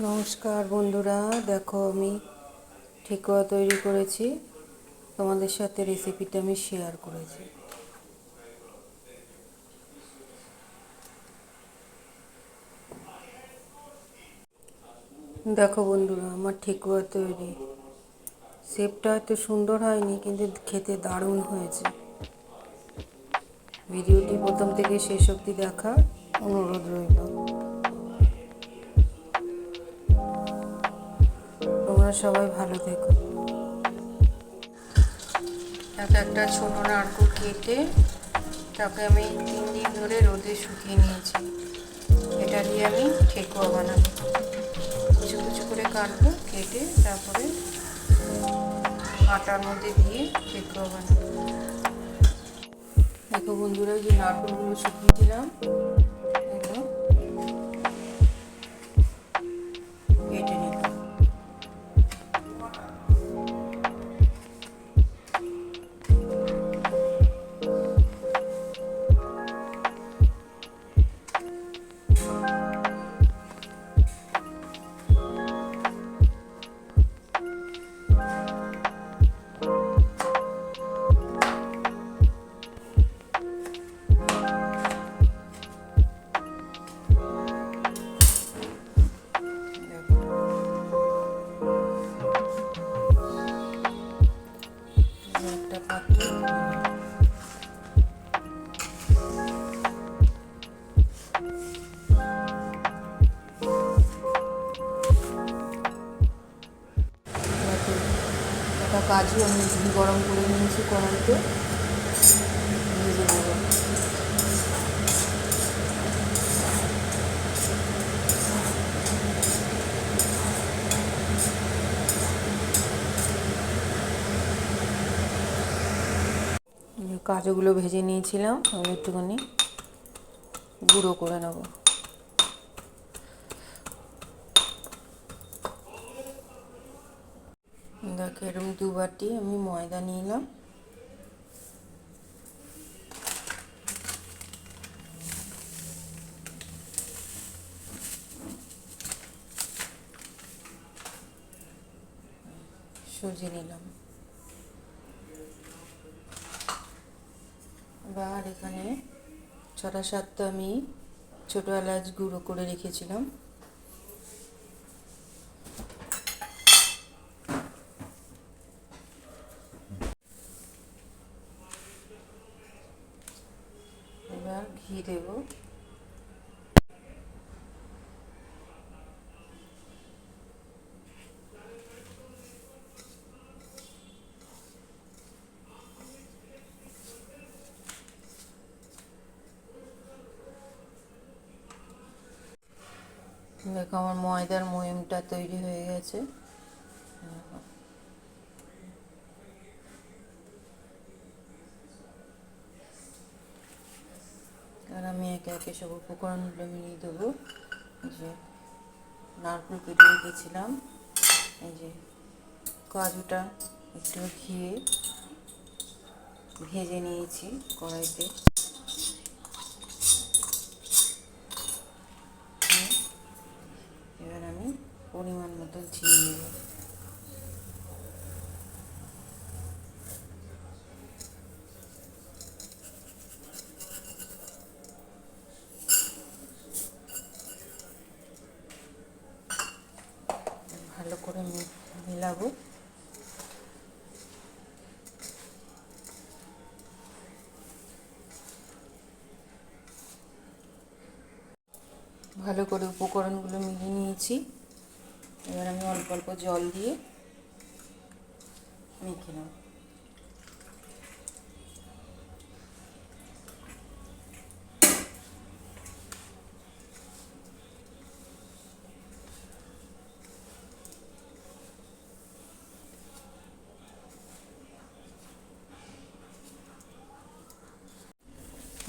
নমস্কার বন্ধুরা, দেখো আমি ঠেকুয়া তৈরি করেছি। তোমাদের সাথে রেসিপিটা আমি শেয়ার করেছি। দেখো বন্ধুরা, আমার ঠেকুয়া তৈরি। শেপটা হয়তো সুন্দর হয়নি, কিন্তু খেতে দারুণ হয়েছে। ভিডিওটি প্রথম থেকে শেষ অবধি দেখা অনুরোধ রইল। সবাই ভালো থেকো। এক একটা ছোট নারকোল কেটে তাকে আমি তিন দিন ধরে রোদে শুকিয়ে নিয়েছি। এটা দিয়ে আমি ঠেকুয়া বানাবো। কুচু কুচু করে কাটবো, কেটে তারপরে আটার মধ্যে দিয়ে ঠেকুয়া বানাবো। দেখো বন্ধুরা যে নারকোলগুলো শুকিয়েছিলাম কাজু আমি ঘি গরম করে নিয়েছি কড়াইতে। ভেজে নেব কাজুগুলো ভেজে নিয়েছিলাম আমি একটুখানি গুঁড়ো করে নেব। দেখো এরকম দু বাটি আমি ময়দা নিলাম। সুজি নিলাম। এবার এখানে ছটা সাতটা আমি ছোটো এলাচ গুঁড়ো করে রেখেছিলাম এবার ঘি দেব দেখো আমার ময়দার ময়মটা তৈরি হয়ে গেছে। আর আমি একে একে সব উপকরণগুলো মিলিয়ে দেবো। যে নারকেল কেটে রেখেছিলাম এই যে কাজুটা একটু ঘিয়ে ভেজে নিয়েছি কড়াইতে এবার আমি পরিমাণ মতো ঝিঙে নেব ভালো করে মেলাবো। ভালো করে উপকরণগুলো মিলিয়ে নিয়েছি। এবার আমি অল্প অল্প জল দিয়ে মেখে নেব।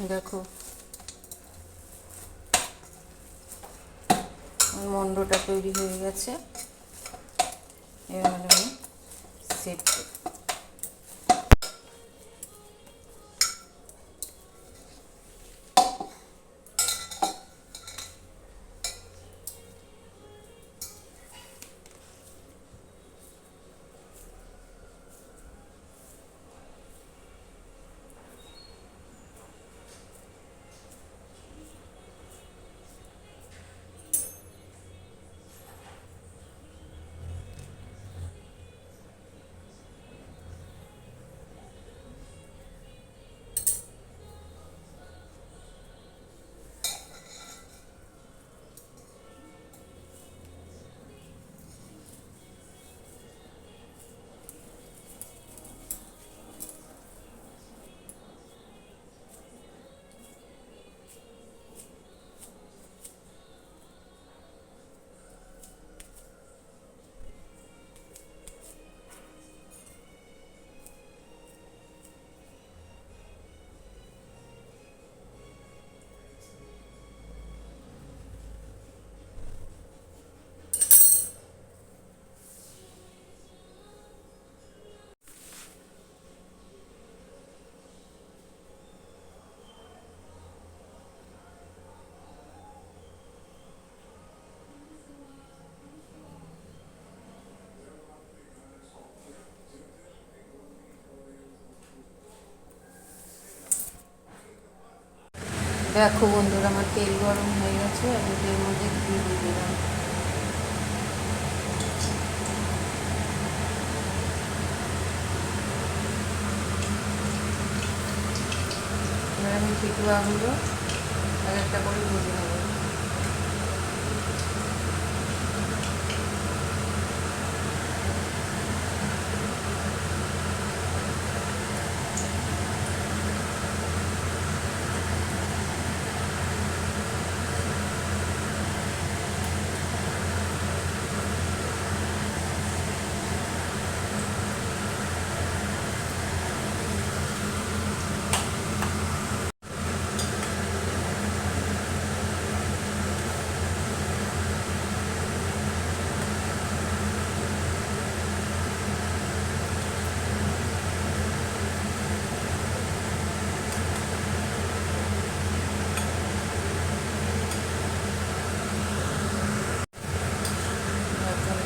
দেখো মন্ডটা তৈরি হয়ে গেছে। এবার আমি সেট দেখো বন্ধুরা, আমার তেল গরম হয়ে গেছে আমি এর মধ্যে ঘি দিয়ে দিলাম। আমি চিটুয়াগুলো এক একটা করে ভেজে নেব।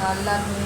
লাল লাল গেছে